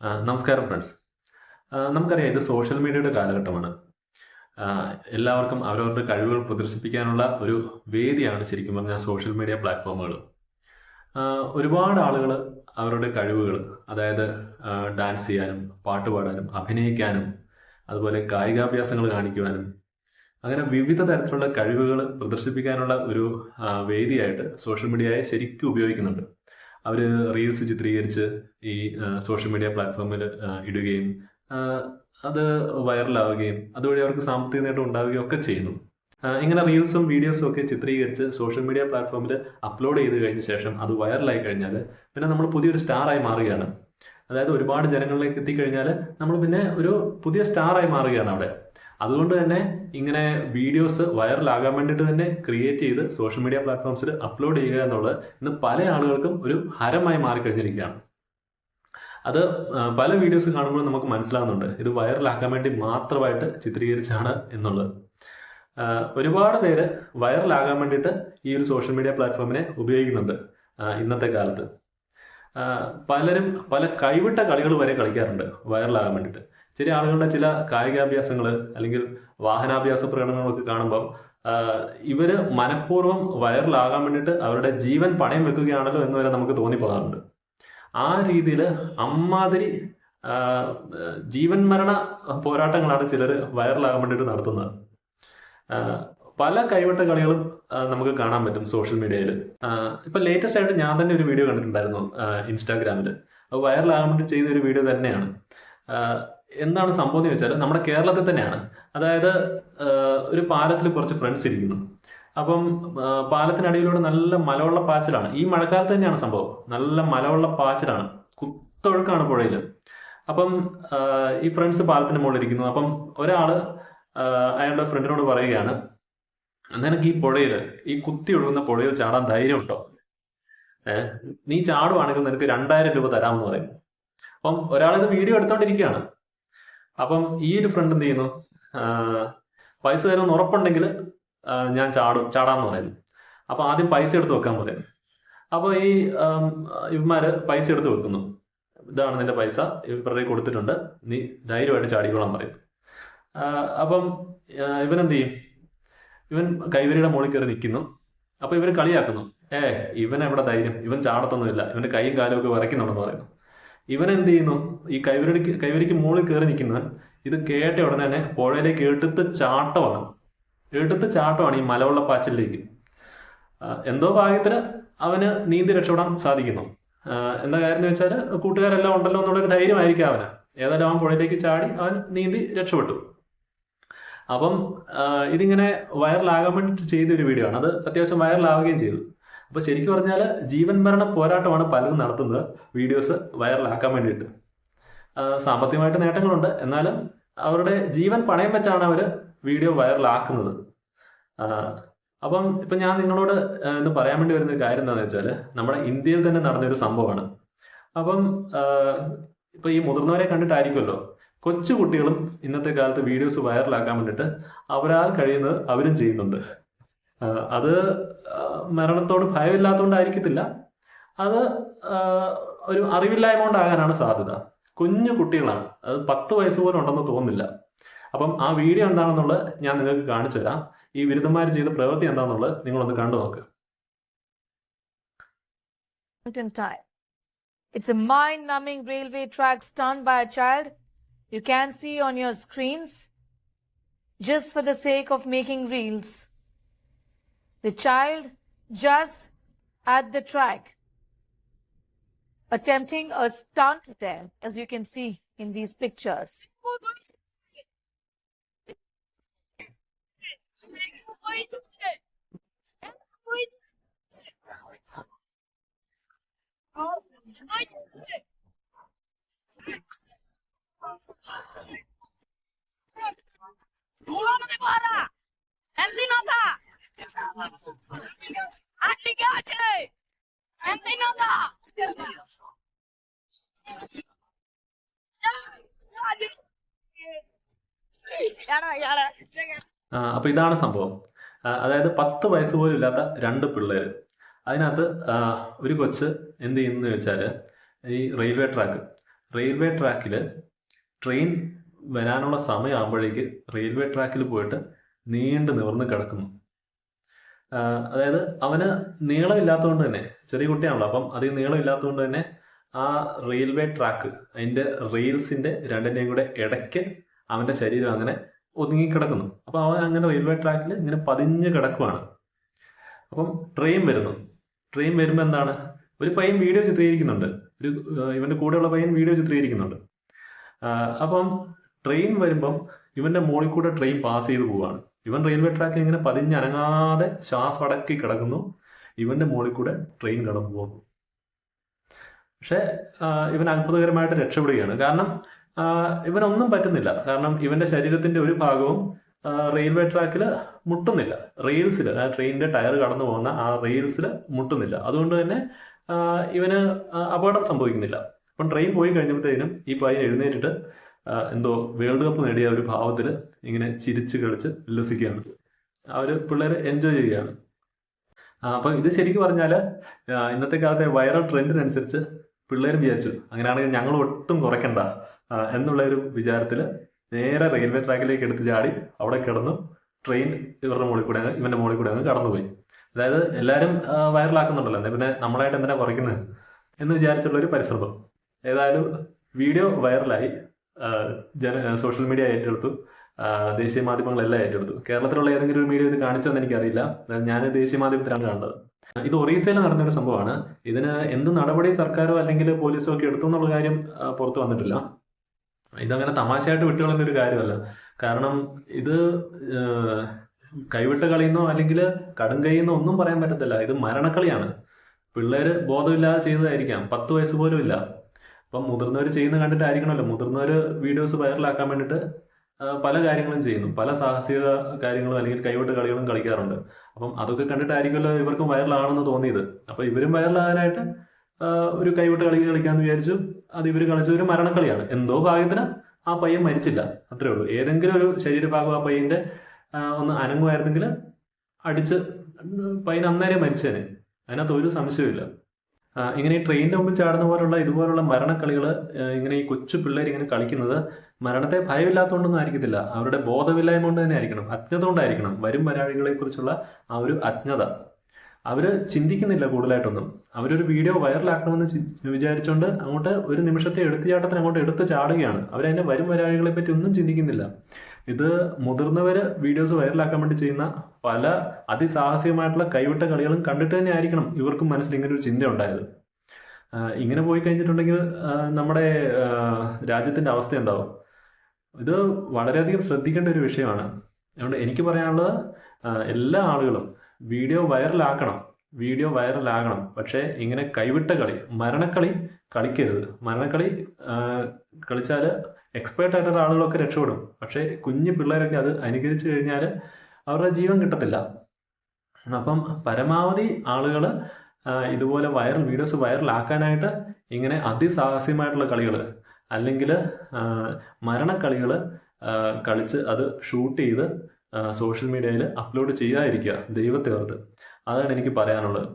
നമസ്കാരം ഫ്രണ്ട്സ്. നമുക്കറിയാം ഇത് സോഷ്യൽ മീഡിയയുടെ കാലഘട്ടമാണ്. എല്ലാവർക്കും അവരവരുടെ കഴിവുകൾ പ്രദർശിപ്പിക്കാനുള്ള ഒരു വേദിയാണ് ശരിക്കും പറഞ്ഞാൽ സോഷ്യൽ മീഡിയ പ്ലാറ്റ്ഫോമുകൾ. ഒരുപാട് ആളുകൾ അവരുടെ കഴിവുകൾ അതായത് ഡാൻസ് ചെയ്യാനും പാട്ട് പാടാനും അഭിനയിക്കാനും അതുപോലെ കായികാഭ്യാസങ്ങൾ കാണിക്കുവാനും അങ്ങനെ വിവിധ തരത്തിലുള്ള കഴിവുകൾ പ്രദർശിപ്പിക്കാനുള്ള ഒരു വേദിയായിട്ട് സോഷ്യൽ മീഡിയയെ ശരിക്കും ഉപയോഗിക്കുന്നുണ്ട്. അവർ റീൽസ് ചിത്രീകരിച്ച് ഈ സോഷ്യൽ മീഡിയ പ്ലാറ്റ്ഫോമിൽ ഇടുകയും അത് വൈറലാവുകയും അതുവഴി അവർക്ക് സാമ്പത്തിക നേട്ടം ഉണ്ടാവുകയും ഒക്കെ ചെയ്യുന്നു. ഇങ്ങനെ റീൽസും വീഡിയോസും ഒക്കെ ചിത്രീകരിച്ച് സോഷ്യൽ മീഡിയ പ്ലാറ്റ്ഫോമിൽ അപ്ലോഡ് ചെയ്ത് കഴിഞ്ഞ ശേഷം അത് വൈറലായി കഴിഞ്ഞാൽ പിന്നെ നമ്മൾ പുതിയൊരു സ്റ്റാറായി മാറുകയാണ്. അതായത് ഒരുപാട് ജനങ്ങളിലേക്ക് എത്തിക്കഴിഞ്ഞാൽ നമ്മൾ പിന്നെ ഒരു പുതിയ സ്റ്റാറായി മാറുകയാണ് അവിടെ. അതുകൊണ്ട് തന്നെ ഇങ്ങനെ വീഡിയോസ് വൈറലാകാൻ വേണ്ടിയിട്ട് തന്നെ ക്രിയേറ്റ് ചെയ്ത് സോഷ്യൽ മീഡിയ പ്ലാറ്റ്ഫോംസിൽ അപ്ലോഡ് ചെയ്യുക എന്നുള്ളത് ഇന്ന് പല ആളുകൾക്കും ഒരു ഹരമായി മാറിക്കഴിഞ്ഞിരിക്കുകയാണ്. അത് പല വീഡിയോസ് കാണുമ്പോൾ നമുക്ക് മനസ്സിലാകുന്നുണ്ട് ഇത് വൈറലാക്കാൻ വേണ്ടി മാത്രമായിട്ട് ചിത്രീകരിച്ചാണ് എന്നുള്ളത്. ഒരുപാട് പേര് വൈറലാകാൻ വേണ്ടിയിട്ട് ഈ ഒരു സോഷ്യൽ മീഡിയ പ്ലാറ്റ്ഫോമിനെ ഉപയോഗിക്കുന്നുണ്ട് ഇന്നത്തെ കാലത്ത്. പലരും പല കൈവിട്ട കളികൾ വരെ കളിക്കാറുണ്ട് വൈറലാകാൻ വേണ്ടിയിട്ട്. ചില ആളുകളുടെ ചില കായികാഭ്യാസങ്ങൾ അല്ലെങ്കിൽ വാഹനാഭ്യാസ പ്രകടനങ്ങളൊക്കെ കാണുമ്പം ഇവർ മനഃപൂർവം വൈറലാകാൻ വേണ്ടിയിട്ട് അവരുടെ ജീവൻ പണയം വെക്കുകയാണല്ലോ എന്ന് വരെ നമുക്ക് തോന്നിപ്പോകാറുണ്ട്. ആ രീതിയിൽ അമ്മാതിരി ജീവൻ മരണ പോരാട്ടങ്ങളാണ് ചിലർ വൈറലാകാൻ വേണ്ടിയിട്ട് നടത്തുന്നത്. പല കൈവട്ട കളികളും നമുക്ക് കാണാൻ പറ്റും സോഷ്യൽ മീഡിയയിൽ ഇപ്പൊ ലേറ്റസ്റ്റ് ആയിട്ട് ഞാൻ തന്നെ ഒരു വീഡിയോ കണ്ടിട്ടുണ്ടായിരുന്നു ഇൻസ്റ്റാഗ്രാമിൽ വൈറലാകാൻ വേണ്ടി ചെയ്ത ഒരു വീഡിയോ തന്നെയാണ്. എന്താണ് സംഭവം എന്ന് വെച്ചാൽ നമ്മുടെ കേരളത്തിൽ തന്നെയാണ്. അതായത് ഒരു പാലത്തിൽ കുറച്ച് ഫ്രണ്ട്സ് ഇരിക്കുന്നു. അപ്പം പാലത്തിനടിയിലൂടെ നല്ല മലവെള്ള പാച്ചിലാണ്. ഈ മഴക്കാലത്ത് തന്നെയാണ് സംഭവം. നല്ല മലവെള്ള പാച്ചിലാണ്. കുത്തൊഴുക്കാണ് പുഴയിൽ അപ്പം ഈ ഫ്രണ്ട്സ് പാലത്തിന്റെ മുകളിൽ ഇരിക്കുന്നു. അപ്പം ഒരാൾ ആ, അയാളുടെ ഫ്രണ്ടിനോട് പറയുകയാണ് നിനക്ക് ഈ പുഴയിൽ ഈ കുത്തി ഒഴുകുന്ന പുഴയിൽ ചാടാൻ ധൈര്യമുണ്ടോ? ഏഹ് നീ ചാടുവാണെങ്കിൽ നിനക്ക് രണ്ടായിരം രൂപ തരാമെന്ന് പറയും. അപ്പം ഒരാളിത് വീഡിയോ എടുത്തോണ്ടിരിക്കുകയാണ്. അപ്പം ഈ ഒരു ഫ്രണ്ട് എന്ത് ചെയ്യുന്നു? പൈസ തരുമെന്ന് ഉറപ്പുണ്ടെങ്കിൽ ഞാൻ ചാടും ചാടാന്ന് പറയുന്നു. അപ്പൊ ആദ്യം പൈസ എടുത്ത് വെക്കാൻ പറയും അപ്പൊ ഈ ഇവന്മാര് പൈസ എടുത്ത് വെക്കുന്നു. ഇതാണ് നിന്റെ പൈസ ഇവരുടെ കൊടുത്തിട്ടുണ്ട്. നീ ധൈര്യമായിട്ട് ചാടിക്കോളാൻ പറയും. അപ്പം ഇവനെന്ത് ചെയ്യും? ഇവൻ കൈവരിയുടെ മുകളിൽ കയറി നിൽക്കുന്നു. അപ്പൊ ഇവർ കളിയാക്കുന്നു. ഏ ഇവൻ എവിടെ ധൈര്യം? ഇവൻ ചാടത്തൊന്നുമില്ല. ഇവന്റെ കൈയും കാലും ഒക്കെ വരയ്ക്കുന്നുണ്ടെന്ന് പറയുന്നു. ഇവൻ എന്ത് ചെയ്യുന്നു ഈ കൈവരിക്ക് കൈവരിക്ക് മുകളിൽ കയറി നിൽക്കുന്നവൻ ഇത് കേട്ട ഉടനെ തന്നെ പുഴയിലേക്ക് എടുത്ത് ചാട്ടമാണ്. എടുത്ത് ചാട്ടമാണ് ഈ മലവെള്ള പാച്ചിലേക്ക് എന്തോ ഭാഗ്യത്തിന് അവന് നീന്തി രക്ഷപ്പെടാൻ സാധിക്കുന്നു. എന്താ കാര്യം എന്ന് വെച്ചാൽ കൂട്ടുകാരെല്ലാം ഉണ്ടല്ലോ എന്നുള്ളൊരു ധൈര്യമായിരിക്കും അവന്. ഏതായാലും അവൻ പുഴയിലേക്ക് ചാടി അവൻ നീന്തി രക്ഷപ്പെട്ടു. അപ്പം ഇതിങ്ങനെ വൈറലാകാൻ വേണ്ടിയിട്ട് ചെയ്തൊരു വീഡിയോ ആണ്. അത് അത്യാവശ്യം വൈറലാവുകയും ചെയ്തു. അപ്പൊ ശരിക്കും പറഞ്ഞാൽ ജീവൻ മരണ പോരാട്ടമാണ് പലരും നടത്തുന്നത്. വീഡിയോസ് വൈറലാക്കാൻ വേണ്ടിയിട്ട്. സാമ്പത്തികമായിട്ട് നേട്ടങ്ങളുണ്ട്. എന്നാലും അവരുടെ ജീവൻ പണയം വെച്ചാണ് അവർ വീഡിയോ വൈറലാക്കുന്നത്. അപ്പം ഇപ്പൊ ഞാൻ നിങ്ങളോട് ഇന്ന് പറയാൻ വേണ്ടി വരുന്ന കാര്യം എന്താണെന്ന് വെച്ചാൽ നമ്മുടെ ഇന്ത്യയിൽ തന്നെ നടന്നൊരു സംഭവമാണ്. അപ്പം ഇപ്പം ഈ മുതിർന്നവരെ കണ്ടിട്ടായിരിക്കുമല്ലോ. കൊച്ചു കുട്ടികളും ഇന്നത്തെ കാലത്ത് വീഡിയോസ് വൈറലാക്കാൻ വേണ്ടിയിട്ട് അവരാൽ കഴിയുന്നത് അവരും ചെയ്യുന്നുണ്ട്. അത് മരണത്തോട് ഭയമില്ലാത്തതുകൊണ്ടായിരിക്കത്തില്ല അത് ഒരു അറിവില്ലായ്മ കൊണ്ടാകാനാണ് സാധ്യത. കുഞ്ഞു കുട്ടികളാണ്. അത് പത്ത് വയസ്സ് പോലും ഉണ്ടെന്ന് തോന്നുന്നില്ല. അപ്പം ആ വീഡിയോ എന്താണെന്നുള്ളത് ഞാൻ നിങ്ങൾക്ക് കാണിച്ചു തരാം. ഈ ബിരുദന്മാർ ചെയ്ത പ്രവൃത്തി എന്താണെന്നുള്ളത് നിങ്ങളൊന്ന് കണ്ടു നോക്ക്. It's a mind numbing railway track stunned by a child. You can see on your screens. Just for the sake of making reels. The child just at the track attempting a stunt there, as you can see in these pictures. Oh, Yara. ആ, അപ്പൊ ഇതാണ് സംഭവം. അതായത് പത്ത് വയസ്സ് പോലും ഇല്ലാത്ത രണ്ട് പിള്ളേർ അതിനകത്ത് ഒരു കൊച്ച് എന്ത് ചെയ്യുന്നു വെച്ചാൽ ഈ റെയിൽവേ ട്രാക്ക്. റെയിൽവേ ട്രാക്കിൽ ട്രെയിൻ വരാനുള്ള സമയമാകുമ്പോഴേക്ക് റെയിൽവേ ട്രാക്കിൽ പോയിട്ട് നീണ്ടു നിവർന്ന് കിടക്കുന്നു. അതായത് അവന് നീളമില്ലാത്തതുകൊണ്ട് തന്നെ ചെറിയ കുട്ടിയാണല്ലോ അപ്പം അധികം നീളമില്ലാത്തതുകൊണ്ട് തന്നെ ആ റെയിൽവേ ട്രാക്ക് അതിന്റെ റെയിൽസിന്റെ രണ്ടിന്റെയും കൂടെ ഇടയ്ക്ക് അവന്റെ ശരീരം അങ്ങനെ ഒതുങ്ങി കിടക്കുന്നു അപ്പൊ അവൻ അങ്ങനെ റെയിൽവേ ട്രാക്കിൽ ഇങ്ങനെ പതിഞ്ഞ് കിടക്കുവാണ്. അപ്പം ട്രെയിൻ വരുന്നു. ട്രെയിൻ വരുമ്പോൾ എന്താണ്? ഒരു പയ്യൻ വീഡിയോ ചിത്രീകരിക്കുന്നുണ്ട്. ഒരു ഇവന്റെ കൂടെയുള്ള പയ്യൻ വീഡിയോ ചിത്രീകരിക്കുന്നുണ്ട്. അപ്പം ട്രെയിൻ വരുമ്പം ഇവന്റെ മോളിൽ കൂടെ ട്രെയിൻ പാസ് ചെയ്ത് പോവാണ്. ഇവൻ റെയിൽവേ ട്രാക്കിൽ ഇങ്ങനെ പതിഞ്ഞനങ്ങാതെ ശ്വാസം അടക്കി കിടക്കുന്നു. ഇവന്റെ മുകളിൽ കൂടെ ട്രെയിൻ കടന്നു പോകുന്നു. പക്ഷെ ഇവൻ അത്ഭുതകരമായിട്ട് രക്ഷപ്പെടുകയാണ്. കാരണം ഇവനൊന്നും പറ്റുന്നില്ല. കാരണം ഇവന്റെ ശരീരത്തിന്റെ ഒരു ഭാഗവും റെയിൽവേ ട്രാക്കിൽ മുട്ടുന്നില്ല. റെയിൽസിൽ ആ ട്രെയിനിന്റെ ടയർ കടന്നു പോകുന്ന ആ റെയിൽസിൽ മുട്ടുന്നില്ല. അതുകൊണ്ട് തന്നെ ഇവന് അപകടം സംഭവിക്കുന്നില്ല. അപ്പം ട്രെയിൻ പോയി കഴിഞ്ഞപ്പോഴത്തേനും ഈ പയ്യൻ എഴുന്നേറ്റിട്ട് എന്തോ വേൾഡ് കപ്പ് നേടിയ ഒരു ഭാവത്തിൽ ഇങ്ങനെ ചിരിച്ച് കളിച്ച് ഉല്ലസിക്കുകയാണ്. അവർ പിള്ളേർ എൻജോയ് ചെയ്യുകയാണ്. അപ്പം ഇത് ശരിക്കും പറഞ്ഞാൽ ഇന്നത്തെ കാലത്തെ വൈറൽ ട്രെൻഡിനനുസരിച്ച് പിള്ളേർ വിചാരിച്ചു അങ്ങനെയാണെങ്കിൽ ഞങ്ങൾ ഒട്ടും കുറയ്ക്കണ്ട എന്നുള്ള ഒരു വിചാരത്തിൽ നേരെ റെയിൽവേ ട്രാക്കിലേക്ക് എടുത്ത് ചാടി അവിടെ കിടന്നു ട്രെയിൻ ഇവരുടെ മുകളിൽ കൂടെ ഇവന്റെ മുകളിൽ കൂടെ അങ്ങ് കടന്നുപോയി. അതായത് എല്ലാവരും വൈറലാക്കുന്നുണ്ടല്ലോ എന്നാൽ പിന്നെ നമ്മളായിട്ട് എന്തിനാ കുറയ്ക്കുന്നത് എന്ന് വിചാരിച്ചുള്ള ഒരു പരിശ്രമം. ഏതായാലും വീഡിയോ വൈറലായി ജന സോഷ്യൽ മീഡിയ ഏറ്റെടുത്തു. ദേശീയ മാധ്യമങ്ങളെല്ലാം ഏറ്റെടുത്തു. കേരളത്തിലുള്ള ഏതെങ്കിലും ഒരു മീഡിയ ഇത് കാണിച്ചതെന്ന് എനിക്കറിയില്ല. ഞാൻ ദേശീയ മാധ്യമത്തിലാണ് കണ്ടത് ഇത് ഒറീസയിൽ നടന്ന ഒരു സംഭവമാണ്. ഇതിന് എന്ത് നടപടി സർക്കാരോ അല്ലെങ്കിൽ പോലീസോ ഒക്കെ എടുത്തു എന്നുള്ള കാര്യം പുറത്തു വന്നിട്ടില്ല. ഇതങ്ങനെ തമാശയായിട്ട് വിട്ടുകളയുന്ന ഒരു കാര്യമല്ല. കാരണം ഇത് കൈവിട്ട് കളിയെന്നോ അല്ലെങ്കിൽ കടും കൈയെന്നോ ഒന്നും പറയാൻ പറ്റത്തില്ല. ഇത് മരണക്കളിയാണ്. പിള്ളേര് ബോധമില്ലാതെ ചെയ്തതായിരിക്കാം. പത്ത് വയസ്സ് പോലും ഇല്ല. അപ്പം മുതിർന്നവർ ചെയ്യുന്ന കണ്ടിട്ടായിരിക്കണമല്ലോ മുതിർന്നവർ വീഡിയോസ് വൈറലാക്കാൻ വേണ്ടിയിട്ട് പല കാര്യങ്ങളും ചെയ്യുന്നു. പല സാഹസിക കാര്യങ്ങളും അല്ലെങ്കിൽ കൈവിട്ട കളികളും കളിക്കാറുണ്ട്. അപ്പം അതൊക്കെ കണ്ടിട്ടായിരിക്കുമല്ലോ ഇവർക്കും വൈറലാണെന്ന് തോന്നിയത്. അപ്പം ഇവരും വൈറലാകാനായിട്ട് ഒരു കൈവിട്ട കളി കളിക്കാൻ വിചാരിച്ചു. അത് ഇവർ കളിച്ച ഒരു മരണക്കളിയാണ്. എന്തോ ഭാഗ്യത്തിന് ആ പയ്യൻ മരിച്ചില്ല. അത്രേ ഉള്ളൂ. ഏതെങ്കിലും ഒരു ശരീരഭാഗം ആ പയ്യന്റെ ഒന്ന് അനങ്ങുമായിരുന്നെങ്കിൽ അടിച്ച് പയ്യൻ അന്നേരം മരിച്ചേനെ. അതിനകത്ത് ഒരു സംശയമില്ല ഇങ്ങനെ ഈ ട്രെയിനിന്റെ മുമ്പിൽ ചാടുന്ന പോലുള്ള ഇതുപോലുള്ള മരണക്കളികൾ ഇങ്ങനെ ഈ കൊച്ചു പിള്ളേർ ഇങ്ങനെ കളിക്കുന്നത് മരണത്തെ ഭയമില്ലാത്തതുകൊണ്ടൊന്നും ആയിരിക്കത്തില്ല. അവരുടെ ബോധമില്ലായ്മ കൊണ്ട് തന്നെ ആയിരിക്കണം. അജ്ഞത കൊണ്ടായിരിക്കണം. വരും വരാഴികളെ കുറിച്ചുള്ള ആ ഒരു അജ്ഞത. അവർ ചിന്തിക്കുന്നില്ല കൂടുതലായിട്ടൊന്നും. അവരൊരു വീഡിയോ വൈറലാക്കണമെന്ന് വിചാരിച്ചുകൊണ്ട് അങ്ങോട്ട് ഒരു നിമിഷത്തെ എടുത്തു ചാട്ടത്തിന് അങ്ങോട്ട് എടുത്ത് ചാടുകയാണ്. അവരതിന്റെ വരും വരാഴികളെ പറ്റി ഒന്നും ചിന്തിക്കുന്നില്ല. ഇത് മുതിർന്നവര് വീഡിയോസ് വൈറലാക്കാൻ വേണ്ടി ചെയ്യുന്ന പല അതിസാഹസികമായിട്ടുള്ള കൈവിട്ട കളികളും കണ്ടിട്ട് തന്നെ ആയിരിക്കണം ഇവർക്കും മനസ്സിൽ ഇങ്ങനെ ഒരു ചിന്ത ഉണ്ടായത്. ഇങ്ങനെ പോയി കഴിഞ്ഞിട്ടുണ്ടെങ്കിൽ നമ്മുടെ രാജ്യത്തിന്റെ അവസ്ഥ എന്താവും? ഇത് വളരെയധികം ശ്രദ്ധിക്കേണ്ട ഒരു വിഷയമാണ്. അതുകൊണ്ട് എനിക്ക് പറയാനുള്ളത് എല്ലാ ആളുകളും വീഡിയോ വൈറലാക്കണം വീഡിയോ വൈറലാകണം പക്ഷേ ഇങ്ങനെ കൈവിട്ട കളി മരണക്കളി കളിക്കരുത്. മരണക്കളി കളിച്ചാൽ എക്സ്പേർട്ട് ആയിട്ടുള്ള ആളുകളൊക്കെ രക്ഷപ്പെടും. പക്ഷേ കുഞ്ഞു പിള്ളേരൊക്കെ അത് അനുകരിച്ചു കഴിഞ്ഞാൽ അവരുടെ ജീവൻ കിട്ടത്തില്ല. അപ്പം പരമാവധി ആളുകൾ ഇതുപോലെ വൈറൽ വീഡിയോസ് വൈറലാക്കാനായിട്ട് ഇങ്ങനെ അതിസാഹസ്യമായിട്ടുള്ള കളികൾ അല്ലെങ്കിൽ മരണക്കളികൾ കളിച്ച് അത് ഷൂട്ട് ചെയ്ത് സോഷ്യൽ മീഡിയയിൽ അപ്ലോഡ് ചെയ്യാതിരിക്കുക ദൈവത്തെ ഓർത്ത്. അതാണ് എനിക്ക് പറയാനുള്ളത്.